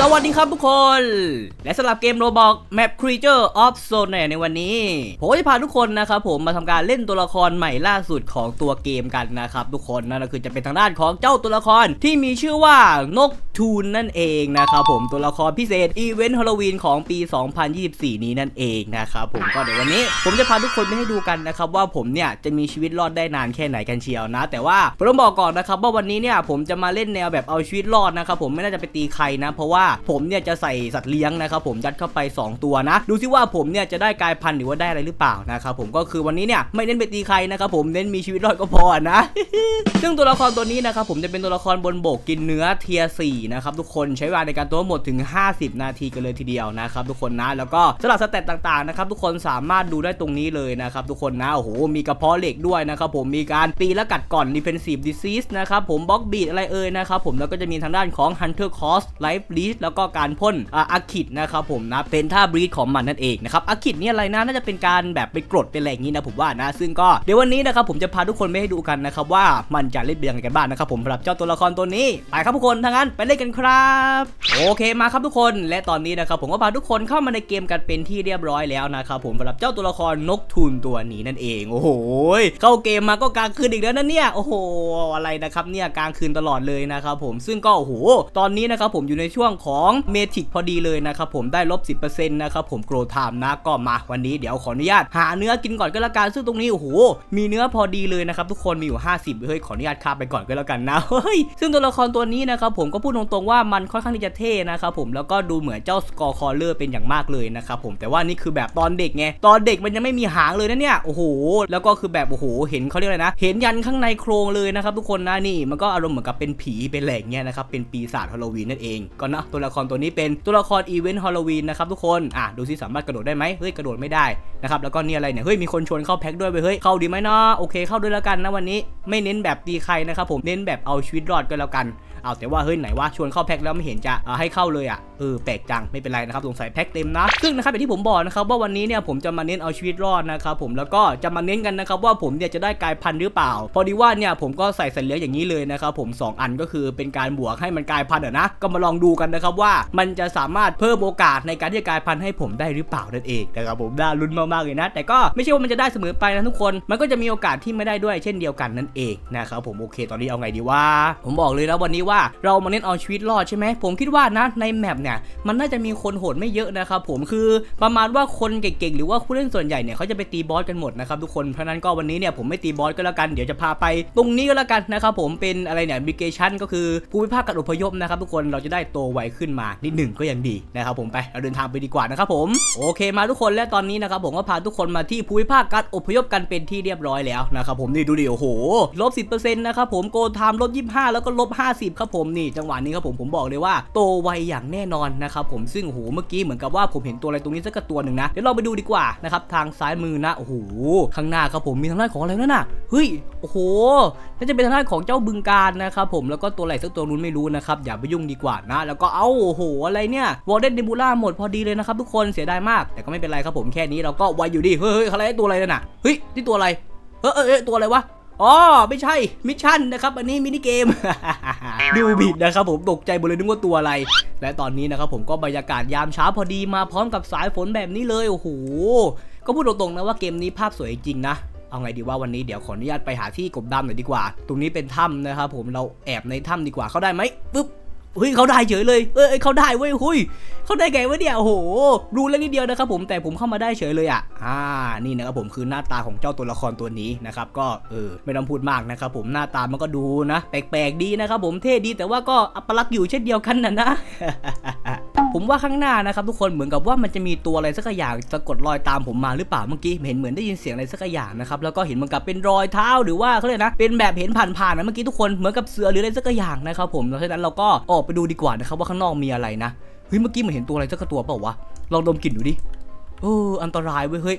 สวัสดีครับทุกคน และสำหรับเกมโรบอก Map Creature of Zone ในวันนี้ ผมจะพาทุกคนนะครับผมมาทำการเล่นตัวละครใหม่ล่าสุดของตัวเกมกันนะครับทุกคนนั่นก็คือจะเป็นทางด้านของเจ้าตัวละครที่มีชื่อว่านกทูนนั่นเองนะครับผมตัวละครพิเศษอีเวนต์ฮาโลวีนของปี 2024 นี้นั่นเองนะครับผมก็เดี๋ยววันนี้ ผมจะพาทุกคนไปให้ดูกันนะครับว่าผมเนี่ยจะมีชีวิตรอดได้นานแค่ไหนกันเชียวนะ แต่ว่าผมต้องบอกก่อนนะครับว่าวันนี้เนี่ยผมจะมาเล่นแนวแบบเอาชีวิตรอดนะครับผมไม่น่าจะไปตีใครนะเพราะว่าผมเนี่ยจะใส่สัตว์เลี้ยงนะครับผมยัดเข้าไป 2 ตัวนะ ดูซิว่าผมเนี่ยจะได้กลายพันธุ์หรือว่าได้อะไรหรือเปล่านะครับผมก็คือวันนี้เนี่ยไม่เน้นไปตีใครนะครับผมเน้นมีชีวิตรอดก็พอนะ ซึ่งตัวละครตัวนี้นะครับผมจะเป็นตัวละครบนบกกินเนื้อเทียสี่นะครับทุกคนใช้เวลาในการตัวหมดถึง 50 นาทีกันเลยทีเดียวนะครับทุกคนนะแล้วก็สำหรับสเตตต่างๆนะครับทุกคนสามารถดูได้ตรงนี้เลยนะครับทุกคนนะโอ้โหมีกระเพาะเหล็กด้วยนะครับผมมีการตีและกัดก่อน defensive disease นะครับผมบล็อกบีดอะไรเอ่ยนะครับผมแล้วก็จะมีทางด้านของ hunter cost life bleed แล้วก็การพ่นอ่าคิดนะครับผมนะเป็นท่าบรีดของมันนั่นเองนะครับอาคิดนี่อะไรนะน่าจะเป็นการแบบไปกรดเป็นอะไรอย่างนี้นะผมว่านะ ซึ่งก็เดี๋ยววันนี้นะครับผมจะพาทุกคนไปให้ดูกันนะครับว่ามันจะเล่นเป็นยังไงกันบ้างนะครับผมสำหรับเจ้าตัวละครตัวนี้ไปครับทุกคนถ้างั้นไปเล่นกันครับโอเคมาครับทุกคนและตอนนี้นะครับผมก็พาทุกคนเข้ามาในเกมกันเป็นที่เรียบร้อยแล้วนะครับผมสำหรับเจ้าตัวละครนกทูนตัวนี้นั่นเอง โอ้โหเข้าเกมมาก็กลางคืนอีกแล้วนะเนี่ยโอ้โหอะไรนะครับเนี่ยกลางคืนตลอดเลยนะครับผมซึ่งก็โอ้โหตอนนี้นะครับผมอยู่ในช่วงของเมทิกพอดีเลยนะครับผมได้ลบ 10%นะครับผมโกรธามนะก็มาวันนี้เดี๋ยวขออนุญาต หาเนื้อกินก่อนก็แล้วกันซึ่งตรงนี้โอ้โหมีเนื้อพอดีเลยนะครับทุกคนมีอยู่ 50เฮ้ยขออนุญาตข้ามไปก่อนก็แล้วกันนะเฮ้ยซึ่งตัวละครตัวนี้นะครับผมก็พูดตรงๆว่ามันค่อนข้างที่จะเท่นะครับผมแล้วก็ดูเหมือนเจ้าสกอร์คอเลอร์เป็นอย่างมากเลยนะครับผมแต่ว่านี่คือแบบตอนเด็กไงตอนเด็กมันยังไม่มีหางเลยนะเนี่ยโอ้โหแล้วก็คือแบบโอ้โหเห็นเขาเรียกอะไรนะ เห็นยันข้างในโครงเลยนะครับทุกคนนะนี่มันก็อารมณ์เหมือนกับเป็นผีเป็นแหล่งเนี่ยนะครับเป็นปีศาจฮาโลวีนนั่นเองก็นะตัวละครตัวนี้เป็นตัวละครอีเวนต์ฮอลลวีนนะครับทุกคนอะดูซิสามารถกระโดดได้ไหมเฮ้ยกระโดดไม่ได้นะครับแล้วก็นี่อะไรเนี่ยเฮ้ยมีคนชวนเข้าแพ็คด้วยเว้ยเฮ้ยเข้าดีไหมเนาะโอเคเข้าด้วยแล้วกันนะวันนี้ไม่เน้นแบบตีใครนะครับผมเน้นแบบเอาชีวิตรอดก็แล้วกัน เอาแต่ว่าเฮ้ยไหนว่าชวนเข้าแพ็คแล้วไม่เห็นจะให้เข้าเลยอะเออแปลกจังไม่เป็นไรนะครับสงสัยแพ็คเต็มนะ ซึ่งนะครับอย่างที่ผมบอกนะครับว่าวันนี้เนี่ยผมจะมาเน้นเอาชีวิตรอดนะครับผมแล้วก็จะมาเน้นกันนะครับว่าผมเนี่ยจะได้กลายพันธุ์หรือเปล่า พอดีว่าเนี่ยผมก็ใส่สัญเลี้ยงอย่างนี้เลยนะครับผมสองอันก็คือเป็นการบวกให้มันกลายพันธุ์นะ ก็มาลองดูกันนะครับว่ามันจะสามารถเพิ่มโอกาสในการที่จะกลายพันธุ์ให้ผมได้หรือเปล่านั่นเองนะครับผมน่าลุ้นมากๆเลยนะ แต่ก็ไม่ใช่ว่ามันจะได้เสมอไปนะทุกคน มันก็จะมีโอกาสที่ไม่ได้ด้วยเช่นเดียวกันนั่นเองนะครับผมโอเค ตอนนี้เอาไงดีว่า ผมบอกเลยนะวันนี้ว่าเรามาเน้นเอาชีวิตรอดใช่ไหมผมคิดว่านะในแมปเนี่ยมันน่าจะมีคนโหดไม่เยอะนะครับผมคือประมาณว่าคนเก่งๆหรือว่าผู้เล่นส่วนใหญ่เนี่ยเขาจะไปตีบอสกันหมดนะครับทุกคนเพราะนั้นก็วันนี้เนี่ยผมไม่ตีบอสก็แล้วกันเดี๋ยวจะพาไป ตรงนี้ก็แล้วกันนะครับผมเป็นอะไรเนี่ยบิเกชันก็คือภูมิภาคการอพยพนะครับทุกคนเราจะได้โตไวขึ้นมานิดหนึ่งก็ยังดีนะครับผมไปเราเดินทางไปดีกว่านะครับผมโอเคมาทุกคนและตอนนี้นะครับผมก็พาทุกคนมาที่ภูมิภาคการอพยพกันเป็นที่เรียบร้อยแล้วนะครับผมนี่ดูดิโอ้โหลบ10%นะครับผมโกไทม์ลบ25 แล้วก็ลบครับผมนี่จังหวะนี้ครับผมผมบอกเลยว่าโตไวอย่างแน่นอนนะครับผมซึ่งโอ้โหเมื่อกี้เหมือนกับว่าผมเห็นตัวอะไรตรงนี้สักตัวหนึ่งนะเดี๋ยวเราไปดูดีกว่านะครับทางซ้ายมือนะโอ้โหข้างหน้าครับผมมีทางด้านของอะไรนั่นน่ะเฮ้ยโอ้โหน่าจะเป็นทางด้านของเจ้าบึงการนะครับผมแล้วก็ตัวอะไรสักตัวนู้นไม่รู้นะครับอย่าไปยุ่งดีกว่านะ แล้วก็เอ้าโอ้โหอะไรเนี่ยวอลเดนเดบูล่าหมดพอดีเลยนะครับทุกคนเสียดายมาก แต่ก็ไม่เป็นไรครับผมแค่นี้เราก็ไวอยู่ดีเฮ้ยเฮ้ยอะไรตัวอะไรนั่นน่ะเฮ้ยนี่ตัวอะไรเฮ้ยเอ้ยเอ้ยตัวอะไรวะ อ๋อไม่ใช่มิชชั่นนะครับอันนี้มินิเกม ดูผิดนะครับผมตกใจหมดเลยนึกว่าตัวอะไร และตอนนี้นะครับผมก็บรรยากาศยามเช้าพอดีมาพร้อมกับสายฝนแบบนี้เลยโอ้โหก็พูดตรงๆนะว่าเกมนี้ภาพสวยจริงนะเอาไงดีว่าวันนี้เดี๋ยวขออนุญาตไปหาที่กบดำหน่อยดีกว่า ตรงนี้เป็นถ้ำนะครับผมเราแอบในถ้ำดีกว่าเข้าได้ไหมปึ๊บ เฮ้ยเขาได้เฉยเลย เอ้ยเขาได้เว้ยหุยเขาได้ไงวะเนี่ยโอ้โหรู้แล้วนิดเดียวนะครับผมแต่ผมเข้ามาได้เฉยเลยอะอ่านี่นะครับผมคือหน้าตาของเจ้าตัวละครตัวนี้นะครับก็เออไม่ต้องพูดมากนะครับผมหน้าตามันก็ดูนะ แปลกๆดีนะครับผมเท่ดีแต่ว่าก็อัปลักษณ์อยู่เช่นเดียวกันนะนะ ผมว่าข้างหน้านะครับทุกคนเหมือนกับว่ามันจะมีตัวอะไรสักอย่างสะกดรอยตามผมมาหรือเปล่าเมื่อกี้เห็นเหมือนได้ยินเสียงอะไรสักอย่างนะครับแล้วก็เห็นเหมือนกับเป็นรอยเท้าหรือว่าเขาเรียกนะเป็นแบบเห็นผ่านๆนะเมื่อกี้ทุกคนเหมือนกับเสือหรืออะไรสักอย่างนะครับผมเพราะฉะนั้นเราก็ออกไปดูดีกว่านะครับว่าข้างนอกมีอะไรนะเฮ้ยเมื่อกี้เหมือนเห็นตัวอะไรสักตัวเปล่าวะลองดมกลิ่นดูดิเอออันตรายเว้ยเฮ้ย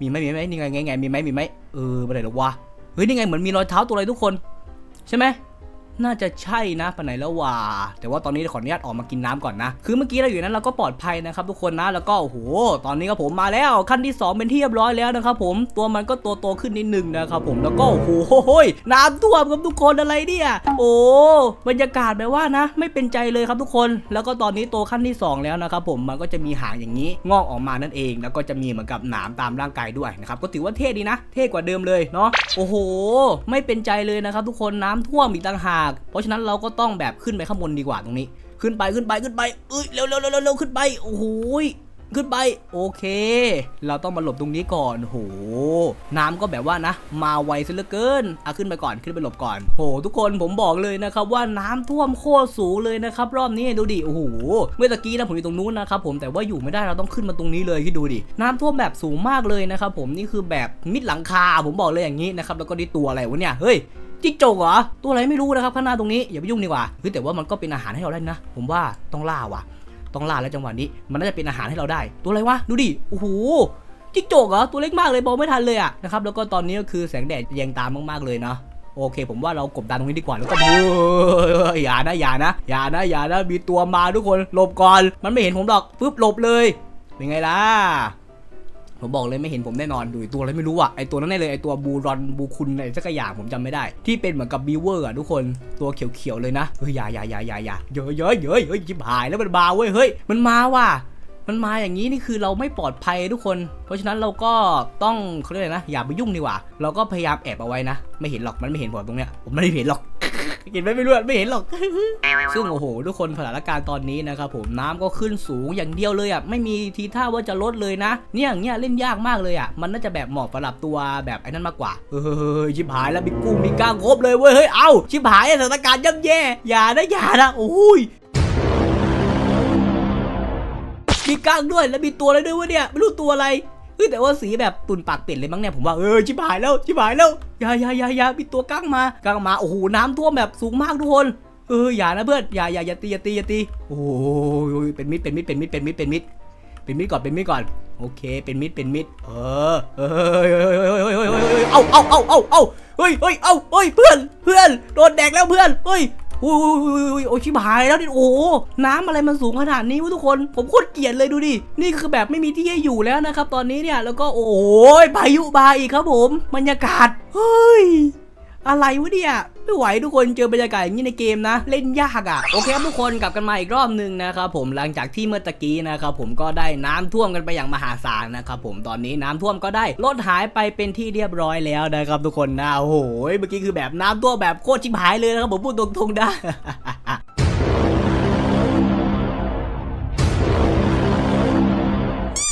มีไหมมีไหมนี่ไงไงไงมีไหมมีไหมเออไม่ได้หรอกวะเฮ้ยนี่ไงเหมือนมีรอยเท้าตัวอะไรทุกคน ใช่ไหม น่าจะใช่นะไปไหนแล้วว่า แต่ว่าตอนนี้ขออนุญาตออกมากินน้ำก่อนนะ คือเมื่อกี้เราอยู่นั้นเราก็ปลอดภัยนะครับทุกคนนะ แล้วก็โอ้โห ตอนนี้ครับผมมาแล้วขั้นที่ 2 เป็นที่เรียบร้อยแล้วนะครับผม ตัวมันก็ตัวโตขึ้นนิดนึงนะครับผม แล้วก็โอ้โหน้ำท่วมครับทุกคนอะไรเนี่ย โอ้ บรรยากาศแบบว่านะ ไม่เป็นใจเลยครับทุกคน แล้วก็ตอนนี้โตขั้นที่ 2 แล้วนะครับผม มันก็จะมีหางอย่างนี้ งอกออกมานั่นเอง แล้วก็จะมีเหมือนกับหนามตามร่างกายด้วยนะครับ ก็ถือว่าเท่ดีนะ เท่กว่าเดิมเลยเนาะ โอ้โห ไม่เป็นใจเลยนะครับทุกคนน้ำท่วมอีกต่างหากเพราะฉะนั้นเราก็ต้องแบบขึ้นไปข้างบนดีกว่าตรงนี้ ขึ้นไปขึ้นไปขึ้นไปเอ้ยเร็วเร็วเร็วเร็วเร็วขึ้นไปโอ้โหยขึ้นไปโอเค เราต้องมาหลบตรงนี้ก่อนโห น้ำก็แบบว่านะ มาไวซะเหลือเกินอะขึ้นไปก่อนขึ้นไปหลบก่อนโห ทุกคนผมบอกเลยนะครับว่าน้ำท่วมโคตรสูงเลยนะครับ รอบนี้ดูดิโอ้โหเมื่อตะกี้นะผมอยู่ตรงนู้นนะครับผมแต่ว่าอยู่ไม่ได้เราต้องขึ้นมาตรงนี้เลยคิดดูดิน้ำท่วมแบบสูงมากเลยนะครับผมนี่คือแบบมิดหลังคาผมบอกเลยอย่างนี้นะครับแล้วก็นี่ตัวอะไรวะเนี่ยเฮ้ย จิ๊กจกเหรอ ตัวอะไรไม่รู้นะครับข้างหน้าตรงนี้อย่าไปยุ่งดีกว่าเฮ้ยแต่ว่ามันก็เป็นอาหารให้เราได้นะ ผมว่าต้องล่าว่ะ ต้องล่าแล้วจังหวะนี้ มันน่าจะเป็นอาหารให้เราได้ ตัวอะไรวะดูดิโอ้โหจิ๊กจกเหรอตัวเล็กมากเลยมองไม่ทันเลยอะนะครับแล้วก็ตอนนี้ก็คือแสงแดดแยงตามมากๆเลยนะโอเค ผมว่าเรากบดานตรงนี้ดีกว่าแล้วก็เฮ้ยอย่านะอย่านะอย่านะอย่านะมีตัวมาทุกคนหลบก่อน มันไม่เห็นผมหรอกปึ๊บหลบเลยเป็นไงล่ะ ผมบอกเลยไม่เห็นผมแน่นอนดูไอตัวอะไรไม่รู้อะไอตัวนั้นแน่เลยไอตัวบูรอนบูคุนอะไรสักอย่างผมจำไม่ได้ ที่เป็นเหมือนกับบีเวอร์อะทุกคนตัวเขียวๆเลยนะเฮ้ยอย่าอย่าอย่าอย่าอย่าเยอะเยอะเยอะเฮ้ยจิบหายแล้วมันมาเว้ยเฮ้ยมันมาว่ะมันมาอย่างนี้นี่คือเราไม่ปลอดภัยทุกคน เพราะฉะนั้นเราก็ต้องเขาเรียกอะไรนะ อย่าไปยุ่งดีกว่า เราก็พยายามแอบเอาไว้นะ ไม่เห็นหรอกมันไม่เห็นผมตรงเนี้ยผมไม่ได้เห็นหรอก เห็นไหมไม่รู้ไม่เห็นหรอก ซึ่งโอ้โห ทุกคนสถานการณ์ตอนนี้นะครับผมน้ำก็ขึ้นสูงอย่างเดียวเลยอะไม่มีทีท่าว่าจะลดเลยนะ เนี่ยอย่างเงี้ยเล่นยากมากเลยอะมันน่าจะแบบเหมาะสำหรับตัวแบบไอ้นั่นมากกว่าเฮ้ยชิบหายแล้วมีกุ้งมีก้างครบเลยเว้ยเฮ้ยเอ้าชิบหายสถานการณ์ย่ำแย่อย่านะอย่านะโอ้ยมีก้างด้วยแล้วมีตัวอะไรด้วยวะเนี่ยไม่รู้ตัวอะไร ฮ้ยแต่ว่าสีแบบตุนปากเป็ดเลยมั้งเนี่ยผมว่าเออชิบหายแล้วชิบหายแล้วยายายายามีตัวกั้งมากั้งมาโอ้โหน้ำท่วมแบบสูงมากทุกคนเอออย่านะเพื่อนอย่าอย่าอย่าตีอย่าตีอย่าตีโอ้ยเป็นมิดเป็นมิดเป็นมิดเป็นมิดเป็นมิดเป็นมิดก่อนเป็นมิดก่อนโอเค เป็นมิดเป็นมิดเออเฮ้ยเฮ้ยเฮ้ยเฮ้ยเฮ้ยเฮ้ยเฮ้ยเอาเอเอาเอเอาเฮ้ยเฮ้ยเอเฮ้ยเพื่อนเพื่อนโดนแดกแล้วเพื่อนเฮ้ย โอ้ยโอ้ยชิบหายแล้วนี่โอ้น้ำอะไรมันสูงขนาดนี้วะทุกคน ผมโคตรเกลียดเลยดูดิ นี่คือแบบไม่มีที่ให้อยู่แล้วนะครับ ตอนนี้เนี่ยแล้วก็โอ้ยพายุมาอีกครับผมบรรยากาศเฮ้ยอะไรวะเนี่ย ไม่ไหวทุกคนเจอบรรยากาศอย่างนี้ในเกมนะ เล่นยากอะ่ะโอเคครับทุกคนกลับกันมาอีกรอบหนึ่งนะครับผมหลังจากที่เมื่อตะกี้นะครับผมก็ได้น้ำท่วมกันไปอย่างมหาศาลนะครับผมตอนนี้น้ำท่วมก็ได้ลดหายไปเป็นที่เรียบร้อยแล้วนะครับทุกคนนะโอ้โหเมื่อกี้คือแบบน้ำท่วมแบบโคตรชิบหายเลยนะครับผมพูดตรงๆได้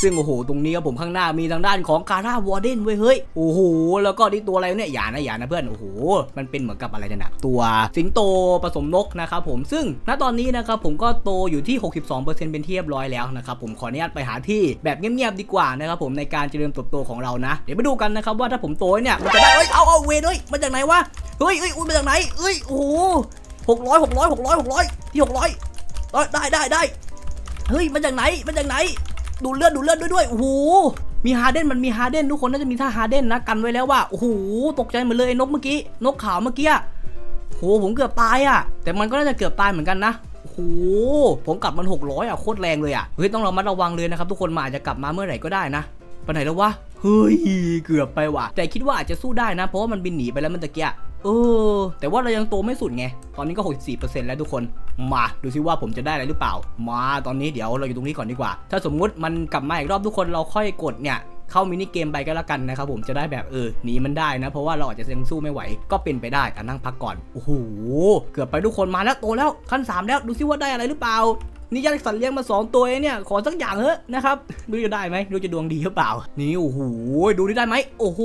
ซึ่งโอ้โหตรงนี้ครับผมข้างหน้ามีทางด้านของคาร่าวอร์เดนเว้ยเฮ้ยโอ้โหแล้วก็นี่ตัวอะไรเนี่ยอย่านะอย่านะเพื่อนโอ้โหมันเป็นเหมือนกับอะไรนะตัวสิงโตผสมนกนะครับผมซึ่งณตอนนี้นะครับผมก็โตอยู่ที่ 62%เป็นที่เรียบร้อยแล้วนะครับผมขออนุญาตไปหาที่แบบเงียบๆดีกว่านะครับผมในการเจริญเติบโตของเรานะ เดี๋ยวไปดูกันนะครับว่าถ้าผมโตเนี่ยมันจะได้เอ้ยเอาเอาเวรเฮ้ยมาจากไหนวะเฮ้ยเฮ้ยอุ้ยมาจากไหนเอ้ยโอ้โหหกร้อยหกร้อยหกร้อยหกร้อยที่หกร้อยได้ได้ได้เฮ้ยมาจากไหนมาจากไหน ดูเลือดดูเลือดด้วยด้วยโอ้โหมีฮาเดนมันมีฮาเดนทุกคนน่าจะมีท่าฮาเดนนะกันไว้แล้วว่าโอ้โหตกใจหมดเลยนกเมื่อกี้นกขาวเมื่อกี้อะโหผมเกือบตายอะ แต่มันก็น่าจะเกือบตายเหมือนกันนะโอ้โหผมกลับมัน 600 อะ โคตรแรงเลยอะ เฮ้ย ต้องระมัดระวังเลยนะครับ ทุกคนมาอาจจะกลับมาเมื่อไหร่ก็ได้นะ ไปไหนแล้ววะ เฮ้ย เกือบไปว่ะ แต่คิดว่าอาจจะสู้ได้นะ เพราะว่ามันบินหนีไปแล้วมันตะเกียเออ แต่ว่าเรายังโตไม่สุดไง ตอนนี้ก็ 64%แล้วทุกคน มาดูซิว่าผมจะได้อะไรหรือเปล่า มาตอนนี้เดี๋ยวเราอยู่ตรงนี้ก่อนดีกว่า ถ้าสมมุติมันกลับมาอีกรอบทุกคนเราค่อยกดเนี่ยเข้ามินิเกมไปก็แล้วกันนะครับผมจะได้แบบเออหนีมันได้นะ เพราะว่าเราอาจจะยังสู้ไม่ไหว ก็เป็นไปได้อ่นั่งพักก่อน โอ้โห เกือบไปทุกคนมาแล้วโตแล้วขั้นสามแล้วดูซิว่าได้อะไรหรือเปล่า นี่ยัดสัตว์เลี้ยงมา 2 ตัวเองเนี่ย ขอสักอย่างเถอะนะครับดูจะได้ไหมดูจะดวงดีหรือเปล่า นี่โอ้โหดูนี่ได้ไหมโอ้โห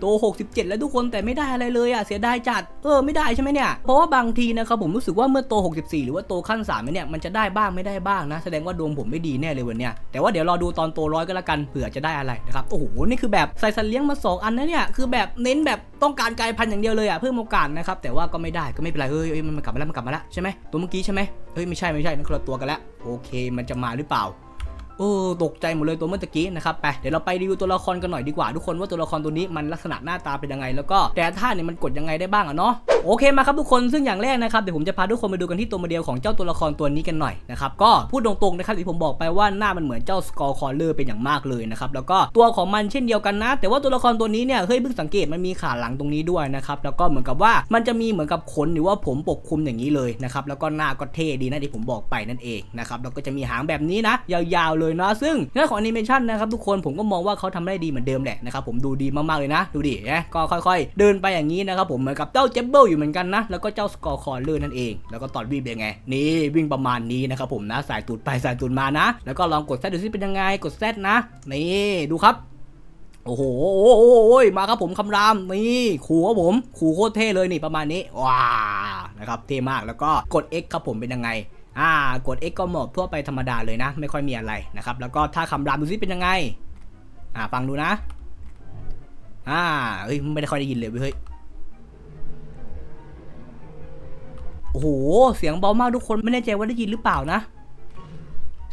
โต67 แล้วทุกคนแต่ไม่ได้อะไรเลยอะเสียดายจัดเออไม่ได้ใช่ไหมเนี่ยเพราะว่าบางทีนะครับผมรู้สึกว่าเมื่อโต 64 หรือว่าโตขั้น3เนี่ยมันจะได้บ้างไม่ได้บ้างนะ แสดงว่าดวงผมไม่ดีแน่เลยวันเนี้ยแต่ว่าเดี๋ยวรอดูตอนโตร้อยก็แล้วกันเผื่อจะได้อะไรนะครับโอ้โหนี่คือแบบใส่สัตว์เลี้ยงมา 2 อันนะเนี่ยคือแบบเน้นแบบ ต้องการกลายพันธุ์อย่างเดียวเลยอะเพิ่มโอกาสนะครับแต่ว่าก็ไม่ได้ก็ไม่เป็นไรเฮ้ยมันกลับมาแล้วมันกลับมาแล้วใช่ไหมตัวเมื่อกี้ใช่ไหมเฮ้ยไม่ใช่ไม่ใช่มันคนละตัวกันแล้วโอเคมันจะมาหรือเปล่าโอ้ตกใจหมดเลยตัวเมื่อกี้นะครับไปเดี๋ยวเราไปรีวิวตัวละครกันหน่อยดีกว่าทุกคนว่าตัวละครตัวนี้มันลักษณะหน้าตาเป็นยังไง แล้วก็แต่ท่าเนี่ยมันกดยังไงได้บ้างอะเนาะโอเคมาครับทุกคนซึ่งอย่างแรกนะครับเดี๋ยวผมจะพาทุกคนไปดูกันที่ตัวโมเดลของเจ้าตัวละครตัวนี้กันหน่อยนะครับก็พูดตรงๆนะครับที่ผมบอกไปว่าหน้ามันเหมือนเจ้าสกอร์คอลเลอร์เป็นอย่างมากเลยนะครับแล้วก็ตัวของมันเช่นเดียวกันนะ แต่ว่าตัวละครตัวนี้เนี่ยเฮ้ยเพิ่งสังเกตมันมีขาหลังตรงนี้ด้วยนะครับแล้วก็เหมือนกับว่ามันจะมีเหมือนกับขนหรือว่าผมปกคลุมอย่างนี้เลยนะครับแล้วก็หน้าก็เท่ดีนะที่ผมบอกไปนั่นเองนะครับแล้วก็จะมีหางแบบนี้นะ ยาวๆเลยนะ ซึ่งเรื่องของแอนิเมชันนะครับทุกคนผมก็มองว่าเขาทำได้ดีเหมือนเดิมแหละนะครับผมดูดีมากๆเลยนะ ดูดินะก็ค่อย ๆ เดินไปอย่างนี้นะครับผมเหมือนกับเจ้าเจบเบิลอยู่เหมือนกันนะ แล้วก็เจ้าสกอร์คอร์เลอร์นั่นเอง แล้วก็ตอนวิ่งเป็นไง นี่วิ่งประมาณนี้นะครับผมนะ สายตูดไปสายตูดมานะ แล้วก็ลองกดแซดดูซิเป็นยังไง กดแซดนะ นี่ดูครับโอ้โหโอ้โหโอ้โหมาครับผมคำรามนี่ขู่ครับผมขู่โคตรเท่เลยนี่ประมาณนี้ว้านะครับเท่มากแล้วก็กด X ครับผมเป็นยังไงอ่ากด X ก็หมอบทั่วไปธรรมดาเลยนะ ไม่ค่อยมีอะไรนะครับแล้วก็ถ้าคำรามดูซิเป็นยังไงอ่าฟังดูนะอ่าเฮ้ยไม่ได้ค่อยได้ยินเลยเฮ้ย โอ้โห เสียงเบามากทุกคนไม่แน่ใจว่าได้ยินหรือเปล่านะ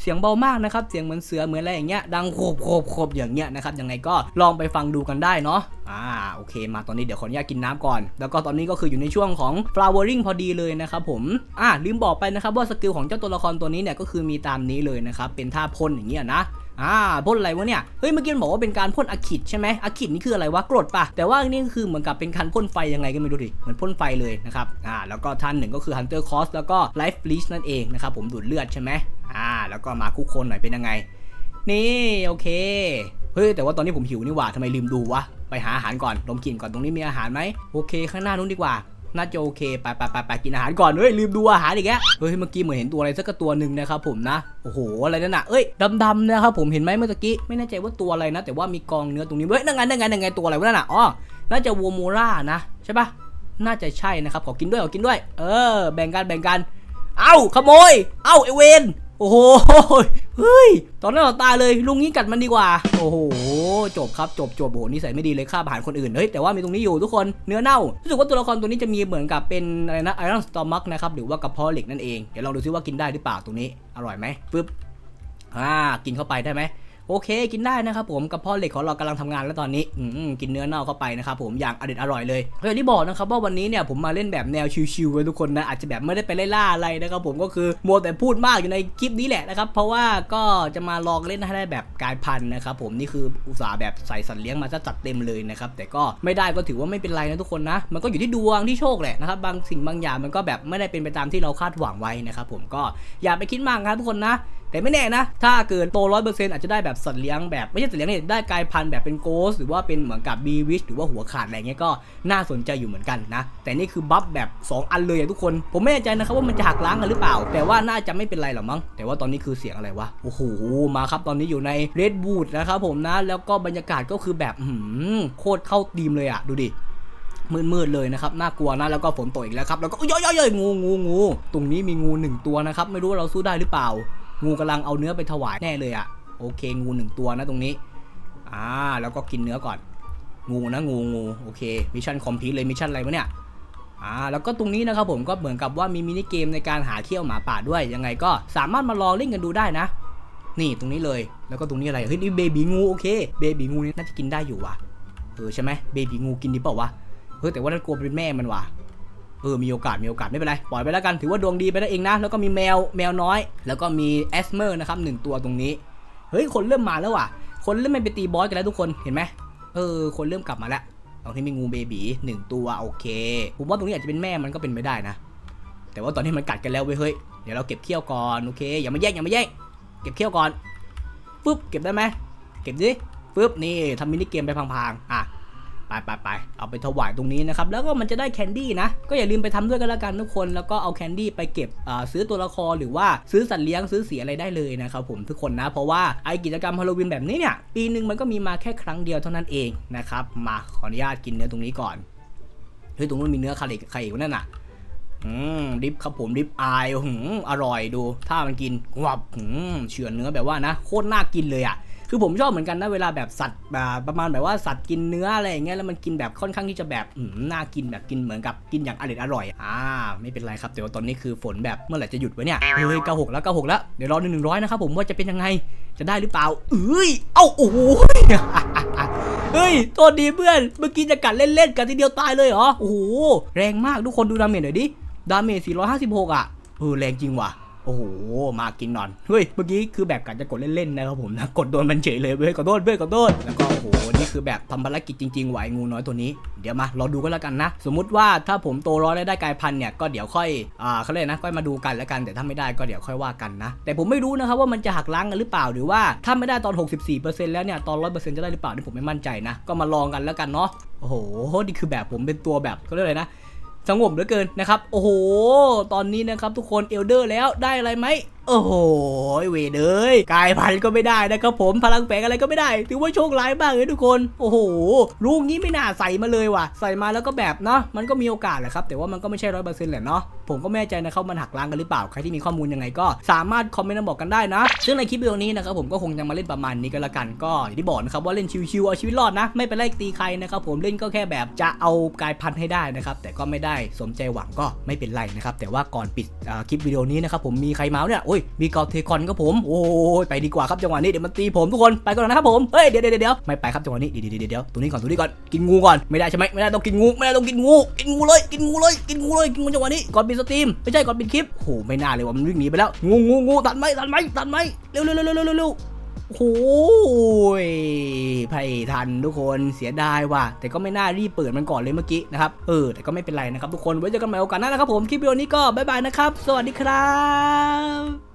เสียงเบามากนะครับ เสียงเหมือนเสือเหมือนอะไรอย่างเงี้ย ดังโคบโคบโคบอย่างเงี้ยนะครับ ยังไงก็ลองไปฟังดูกันได้เนาะ อ่า โอเค มาตอนนี้เดี๋ยวขออนุญาตกินน้ำก่อน แล้วก็ตอนนี้ก็คืออยู่ในช่วงของ flowering พอดีเลยนะครับผม อ่าลืมบอกไปนะครับว่าสกิลของเจ้าตัวละครตัวนี้เนี่ยก็คือมีตามนี้เลยนะครับ เป็นท่าพ่นอย่างเงี้ยนะ อ่าพ่นอะไรวะเนี่ย เฮ้ยเมื่อกี้มันบอกว่าเป็นการพ่นอะคิดใช่ไหมอะคิดนี่คืออะไรวะกรดปะแต่ว่านี่ก็คือเหมือนกับเป็นการพ่นไฟยังไงก็ไม่รู้ดิเหมือนพ่นไฟเลยนะครับอ่าแล้วก็ท่านหนึ่งก็คือ Hunter Cross แล้วก็ Life Leech นั่นเองนะครับผมดูดเลือดใช่ไหมอ่าแล้วก็มาคุกคนหน่อยเป็นยังไง นี่โอเคเฮ้ยแต่ว่าตอนนี้ผมหิวนี่หว่าทำไมลืมดูวะไปหาอาหารก่อนดมกลิ่นก่อนตรงนี้มีอาหารไหมโอเค ข้างหน้านู้นดีกว่า น่าจะโอเคไปไปไปไปกินอาหารก่อนเฮ้ยลืมดูอาหารอีกแล้วเฮ้ยเมื่อกี้เหมือนเห็นตัวอะไรสักตัวหนึ่งนะครับผมนะโอ้โหอะไรนั่นน่ะเอ้ยดำๆนะครับผมเห็นไหมเมื่อกี้ไม่แน่ใจว่าตัวอะไรนะ แต่ว่ามีกองเนื้อตรงนี้เฮ้ยนั่งไงนั่งไงนั่งไงตัวอะไรวะนั่นน่ะอ๋อน่าจะวัวโมรานะใช่ปะน่าจะใช่นะครับขอกินด้วยขอกินด้วย เออ แบ่งกันแบ่งกัน เอ้าขโมย เอ้าไอเวนโอ้โห เฮ้ย ตอนนั้นเราตายเลย ลุงนี้กัดมันดีกว่า โอ้โห จบครับ จบจบโอ้โหนิสัยไม่ดีเลยฆ่าอาหารคนอื่น เฮ้ย แต่ว่ามีตรงนี้อยู่ทุกคน เนื้อเน่า รู้สึกว่าตัวละครตัวนี้จะมีเหมือนกับเป็นอะไรนะไอรอนสตอมักนะครับ หรือว่ากระเพาะเหล็กนั่นเอง เดี๋ยวลองดูซิว่ากินได้หรือเปล่าตรงนี้ อร่อยไหมปึ๊บ อ่า กินเข้าไปได้ไหม โอเค กินได้นะครับผมกระเพาะเหล็กของเรากำลังทำงานแล้วตอนนี้อืกินเนื้อเน่าเข้าไปนะครับผมอย่างอเด็ดอร่อยเลยเฮ้ยที่บอกนะครับว่าวันนี้เนี่ยผมมาเล่นแบบแนวชิวๆไว้ทุกคนนะอาจจะแบบไม่ได้ไปไล่ล่าอะไรนะครับผมก็คือมัวแต่พูดมากอยู่ในคลิปนี้แหละนะครับเพราะว่าก็จะมาลองเล่นให้ได้แบบกลายพันธุ์นะครับผมนี่คืออุตสาห์แบบใส่สัตว์เลี้ยงมาซะจัดเต็มเลยนะครับแต่ก็ไม่ได้ก็ถือว่าไม่เป็นไรนะทุกคนนะมันก็อยู่ที่ดวงที่โชคแหละนะครับบางสิ่งบางอย่างมันก็แบบไม่ได้เป็นไปตามที่เราคาดหวังไว้นะครับผมก็อย่าไปคิดมากครับทุกคนนะ แต่ไม่แน่นะ ถ้าเกิดโตร้อยเปอร์เซ็นต์อาจจะได้แบบสัตว์เลี้ยงแบบ ไม่ใช่สัตว์เลี้ยงเนี่ยได้กลายพันธุ์แบบเป็นโกส หรือว่าเป็นเหมือนกับบีวิชหรือว่าหัวขาดอะไรเงี้ยก็น่าสนใจอยู่เหมือนกันนะ แต่นี่คือบัฟแบบ 2 อันเลยทุกคน ผมไม่แน่ใจนะครับว่ามันจะหักล้างกันหรือเปล่า แต่ว่าน่าจะไม่เป็นไรหรอกมั้ง แต่ว่าตอนนี้คือเสียงอะไรวะ โอ้โห มาครับตอนนี้อยู่ในเรดบูดนะครับผมนะ แล้วก็บรรยากาศก็คือแบบหือโคตรเข้าธีมเลยอะดูดิมืดๆเลยนะครับน่ากลัวนะแล้วก็ฝนตกอีกแล้วครับแล้วก็ย่อยๆงูงูงูตรงนี้มีงูหนึ่งตัวนะครับไม่รู้ว่าเราสู้ได้หรือเปล่า งูกำลังเอาเนื้อไปถวายแน่เลยอะโอเคงูหนึ่งตัวนะตรงนี้อ่าแล้วก็กินเนื้อก่อน งูนะงูงูโอเคมิชชั่นคอมพลีทเลยมิชชั่นอะไรวะเนี่ยอ่าแล้วก็ตรงนี้นะครับผมก็เหมือนกับว่ามีมินิเกมในการหาเขี้ยวหมาป่าด้วยยังไงก็สามารถมาลองเล่นกันดูได้นะ นี่ตรงนี้เลยแล้วก็ตรงนี้อะไรเฮ้ยนี่เบบีงูโอเคเบบีงูนี่น่าจะกินได้อยู่ว่ะเออใช่ไหมเบบีงูกินดีเปล่าวะเฮ้ยแต่ว่านั่นกลัวเป็นแม่มันว่ะ เออมีโอกาสมีโอกาสไม่เป็นไรปล่อยไปแล้วกันถือว่าดวงดีไปได้เองนะ แล้วก็มีแมวแมวน้อย แล้วก็มีแอสเมอร์นะครับหนึ่งตัวตรงนี้เฮ้ยคนเริ่มมาแล้วว่ะ คนเริ่มไม่ไปตีบอสกันแล้วทุกคนเห็นไหมเออ คนเริ่มกลับมาแล้วตรงที่มีงูเบบีหนึ่งตัวโอเคผมว่าตรงนี้อาจจะเป็นแม่มันก็เป็นไปได้นะ แต่ว่าตอนนี้มันกัดกันแล้วเว้ยเฮ้ยเดี๋ยวเราเก็บเขี้ยวก่อนโอเคอย่ามาแย่งอย่ามาแย่งเก็บเขี้ยวก่อนปึ๊บเก็บได้ไหมเก็บดิปึ๊บนี่ทำมินิเกมไปพังๆอะ ไปไปไปเอาไปถวายตรงนี้นะครับ แล้วก็มันจะได้แคนดี้นะ ก็อย่าลืมไปทำด้วยกันละกันทุกคน แล้วก็เอาแคนดี้ไปเก็บซื้อตัวละครหรือว่าซื้อสัตว์เลี้ยงซื้อสีอะไรได้เลยนะครับผมทุกคนนะ เพราะว่าไอกิจกรรมฮาโลวีนแบบนี้เนี่ยปีหนึ่งมันก็มีมาแค่ครั้งเดียวเท่านั้นเองนะครับ มาขออนุญาตกินเนื้อตรงนี้ก่อนเฮ้ยตรงนู้นมีเนื้อคาริไข่อยู่นั่นน่ะอืมดิฟครับผมดิฟอายหืมอร่อยดู ถ้ามันกินวับหืมเฉือนเนื้อแบบว่านะ โคตรน่ากินเลยอะ คือผมชอบเหมือนกันนะเวลาแบบสัตว์ประมาณแบบว่าสัตว์กินเนื้ออะไรอย่างเงี้ยแล้วมันกินแบบค่อนข้างที่จะแบบน่ากินแบบกินเหมือนกับกินอย่างอร่อยอร่อยอ่าไม่เป็นไรครับแต่ว่าตอนนี้คือฝนแบบเมื่อไหร่จะหยุดวะเนี่ยเฮ้ยเก้าหกแล้วเก้าหกแล้วเดี๋ยวรอหนึ่งหนึ่งร้อยนะครับผมว่าจะเป็นยังไงจะได้หรือเปล่าเอ้ยเอ้าโอ้โหเฮ้ยโทษดีเพื่อน เมื่อกี้จะกัดเล่นๆกันทีเดียวตายเลยเหรอ โอ้โห แรงมากทุกคนดูดาเมจหน่อยดิ ดาเมจ 456 อะ เออ แรงจริงว่ะ โอ้โห มากินนอน เฮ้ย เมื่อกี้คือแบบกัดจะกดเล่นๆนะครับผมนะ กดโดนมันเฉยเลยเว้ยขอโทษเพื่อนขอโทษแล้วก็โอ้โห นี่คือแบบทำภารกิจจริงๆไหวงูน้อยตัวนี้ เดี๋ยวมาเราดูกันแล้วกันนะ สมมุติว่าถ้าผมโตร้อยได้กลายพันธุ์เนี่ย ก็เดี๋ยวค่อย อ่าเขาเลยกนะ ค่อยมาดูกันแล้วกัน แต่ถ้าไม่ได้ก็เดี๋ยวค่อยว่ากันนะ แต่ผมไม่รู้นะครับว่ามันจะหักล้างกันหรือเปล่า หรือว่าถ้าไม่ได้ตอน 64%แล้วเนี่ย ตอน100%จะได้หรือเปล่านี่ผมไม่มั่นใจนะ ก็มาลองกันแล้วกันเนาะ โอ้โห นี่คือแบบผมเป็นตัวแบบเขาเรียกอะไรนะ สงบเหลือเกินนะครับ โอ้โห ตอนนี้นะครับทุกคนเอลเดอร์แล้วได้อะไรไหม โอ้โหเวเดยกายพันธุ์ก็ไม่ได้นะครับผมพลังแฝงอะไรก็ไม่ได้ ถือว่าโชคร้ายมากเลยทุกคน โอ้โหลูกนี้ไม่น่าใส่มาเลยว่ะ ใส่มาแล้วก็แบบเนาะมันก็มีโอกาสแหละครับ แต่ว่ามันก็ไม่ใช่ร้อยเปอร์เซ็นต์แหละเนาะผมก็ไม่แน่ใจนะครับมันหักล้างกันหรือเปล่าใครที่มีข้อมูลยังไงก็สามารถคอมเมนต์มาบอกกันได้นะ ซึ่งในคลิปวิดีโอนี้นะครับผมก็คงจะมาเล่นประมาณนี้ก็แล้วกันก็อย่างที่บอกนะครับว่าเล่นชิวๆเอาชีวิตรอดนะ ไม่ไปไล่ตีใครนะครับผมเล่นก็แค่แบบจะเอากายพันธุ์ให้ได้นะครับแต่ก็ไม่ได้สมใจหวังก็ไม่เป็นไรนะครับแต่ว่าก่อนปิดคลิปวิดีโอนี้นะครับผมมีใครมาเนี่ยโอ้ยมีกอล์ฟเทคอนครับผม โอ้ยไปดีกว่าครับจังหวะนี้เดี๋ยวมันตีผมทุกคนไปก่อนนะครับผมเฮ้ยเดี๋ยวเดี๋ยวเดี๋ยวไม่ไปครับจังหวะนี้เดี๋ยวเดี๋ยวเดี๋ยวตัวนี้ก่อนตัวนี้ก่อนกินงูก่อนไม่ได้ใช่ไหมไม่ได้ต้องกินงูไม่ได้ต้องกินงู กินงูเลยกินงูเลยกินงูเลยกินงูจังหวะนี้ก่อนปิดสตรีมไม่ใช่ก่อนปิดคลิปโอ้ไม่น่าเลยว่ามันวิ่งหนีไปแล้วงูงูงูตัดไหมตัดไหมตัดไหมเร็วเร็วเร็วเร็วเร็วเร็ว โอ้โหยไผ่ทันทุกคนเสียดายว่ะ แต่ก็ไม่น่ารีบเปิดมันก่อนเลยเมื่อกี้นะครับ เออ แต่ก็ไม่เป็นไรนะครับทุกคน ไว้เจอกันใหม่โอกาสหน้านะครับผม คลิปวิดีโอนี้ก็บ๊ายบายนะครับ สวัสดีครับ